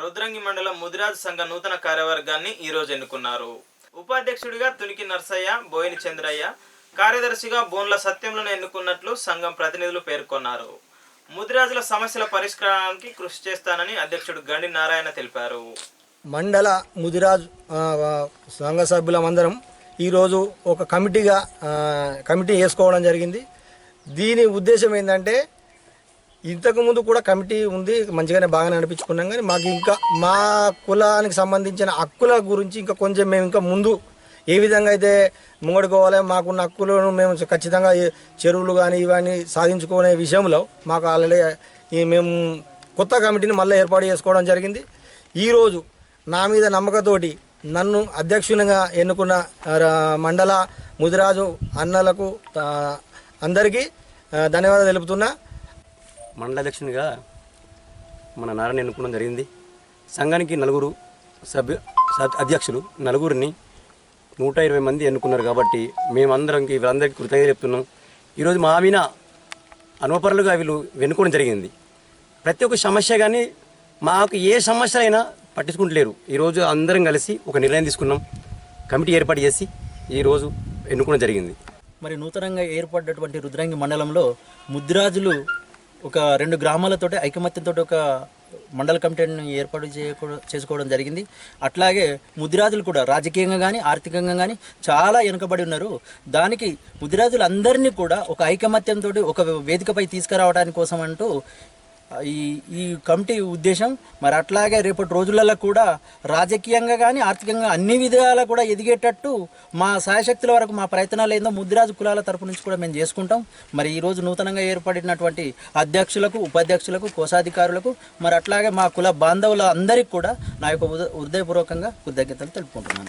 రుద్రంగి మండలం ముదిరాజ్ సంఘ నూతన కార్యవర్గాన్ని ఈ రోజు ఎన్నుకున్నారు. ఉపాధ్యక్షుడిగా తునికి నర్సయ్య బోయిని చంద్రయ్య కార్యదర్శిగా బోన్ల సత్యంలను ఎన్నుకున్నట్లు సంఘం ప్రతినిధులు పేర్కొన్నారు. ముదిరాజుల సమస్యల పరిష్కారానికి కృషి చేస్తానని అధ్యక్షుడు గండి నారాయణ తెలిపారు. మండల ముదిరాజ్ సంఘ సభ్యులమందరం ఈరోజు ఒక కమిటీగా కమిటీ వేసుకోవడం జరిగింది. దీని ఉద్దేశం ఏంటంటే ఇంతకుముందు కూడా కమిటీ ఉంది మంచిగానే బాగానే నడిపించుకున్నాం కానీ మాకు ఇంకా మా కులానికి సంబంధించిన హక్కుల గురించి ఇంకా కొంచెం మేము ఇంకా ముందు ఏ విధంగా అయితే ముంగడుకోవాలి మాకున్న హక్కులను మేము ఖచ్చితంగా చెరువులు కానీ ఇవన్నీ సాధించుకునే విషయంలో మాకు ఆల్రెడీ ఈ మేము కొత్త కమిటీని మళ్ళీ ఏర్పాటు చేసుకోవడం జరిగింది. ఈరోజు నా మీద నమ్మకతోటి నన్ను అధ్యక్షునిగా ఎన్నుకున్న మండల ముదిరాజు అన్నలకు అందరికీ ధన్యవాదాలు తెలుపుతున్నా. మండల అధ్యక్షునిగా మన నారాయణ ఎన్నుకోవడం జరిగింది. సంఘానికి నలుగురు సభ్యు అధ్యక్షులు నలుగురిని నూట ఇరవై మంది ఎన్నుకున్నారు కాబట్టి మేమందరంకి వీళ్ళందరికీ కృతజ్ఞత చెప్తున్నాం. ఈరోజు మా మీద అనుపరులుగా వీళ్ళు వెనుకోవడం జరిగింది. ప్రతి ఒక్క సమస్య కానీ మాకు ఏ సమస్య అయినా పట్టించుకుంటలేరు. ఈరోజు అందరం కలిసి ఒక నిర్ణయం తీసుకున్నాం. కమిటీ ఏర్పాటు చేసి ఈరోజు ఎన్నుకోవడం జరిగింది. మరి నూతనంగా ఏర్పడ్డటువంటి రుద్రంగి మండలంలో ముద్రాజులు ఒక రెండు గ్రామాలతో ఐకమత్యంతో ఒక మండల కమిటీని ఏర్పాటు చేయకూడ- చేసుకోవడం జరిగింది. అట్లాగే ముదిరాజులు కూడా రాజకీయంగా కానీ ఆర్థికంగా కానీ చాలా వెనుకబడి ఉన్నారు. దానికి ముదిరాజులు అందరినీ కూడా ఒక ఐకమత్యంతో ఒక వేదికపై తీసుకురావడానికి కోసం అంటూ ఈ ఈ కమిటీ ఉద్దేశం మరి అట్లాగే రేపటి రోజులలో కూడా రాజకీయంగా కానీ ఆర్థికంగా అన్ని విధాలా కూడా ఎదిగేటట్టు మా సాయశక్తుల వరకు మా ప్రయత్నాలు ఏందో ముద్దిరాజు కులాల తరపు నుంచి కూడా మేము చేసుకుంటాం. మరి ఈరోజు నూతనంగా ఏర్పడినటువంటి అధ్యక్షులకు ఉపాధ్యక్షులకు కోశాధికారులకు మరి అట్లాగే మా కుల బాంధవుల అందరికీ కూడా నా యొక్క హృదయపూర్వకంగా కృతజ్ఞతలు తెలుపుకుంటున్నాను.